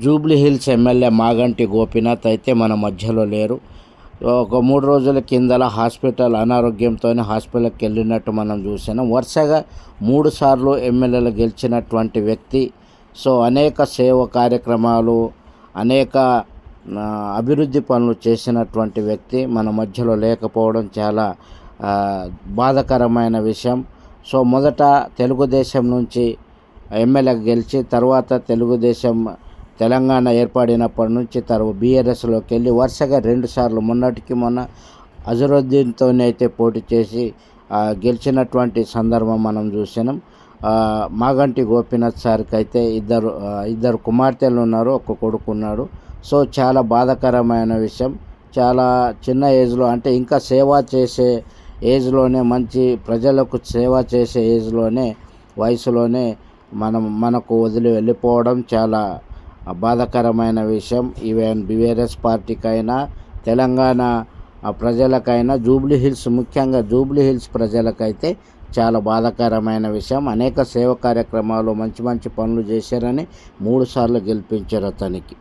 Jubilee Hills MLA Maganti Gopinath అయితే మన మధ్యలో లేరు. ఒక మూడు రోజుల కిందల హాస్పిటల్ అనారోగ్యంతో హాస్పిటల్కి వెళ్ళినట్టు మనం చూసినాం వరుసగా మూడు సార్లు ఎమ్మెల్యేలు గెలిచినటువంటి వ్యక్తి. సో అనేక సేవ కార్యక్రమాలు అనేక అభివృద్ధి పనులు చేసినటువంటి వ్యక్తి. మన మధ్యలో లేకపోవడం చాలా బాధకరమైన విషయం. సో మొదట తెలుగుదేశం నుంచి ఎమ్మెల్యే గెలిచి తర్వాత తెలుగుదేశం తెలంగాణ ఏర్పడినప్పటి నుంచి తరువాత బీఆర్ఎస్లోకి వెళ్ళి వరుసగా రెండు సార్లు మొన్నటికి మొన్న అజరుద్దీన్తోనైతే పోటీ చేసి గెలిచినటువంటి సందర్భం మనం చూసినాం. మాగంటి గోపీనాథ్ సార్కి అయితే ఇద్దరు ఇద్దరు కుమార్తెలు ఉన్నారు ఒక కొడుకు ఉన్నాడు. సో చాలా బాధాకరమైన విషయం. చాలా చిన్న ఏజ్లో అంటే ఇంకా సేవ చేసే ఏజ్లోనే మంచి ప్రజలకు సేవ చేసే ఏజ్లోనే వయసులోనే మనం మనకు వదిలి వెళ్ళిపోవడం చాలా బాధాకరమైన విషయం. ఈవెన్ బీఆర్ఎస్ పార్టీకైనా తెలంగాణ ప్రజలకైనా జూబ్లీ హిల్స్ ముఖ్యంగా జూబ్లీ హిల్స్ ప్రజలకైతే చాలా బాధాకరమైన విషయం. అనేక సేవ కార్యక్రమాలు మంచి మంచి పనులు చేశారని మూడుసార్లు గెలిపించారు అతనికి.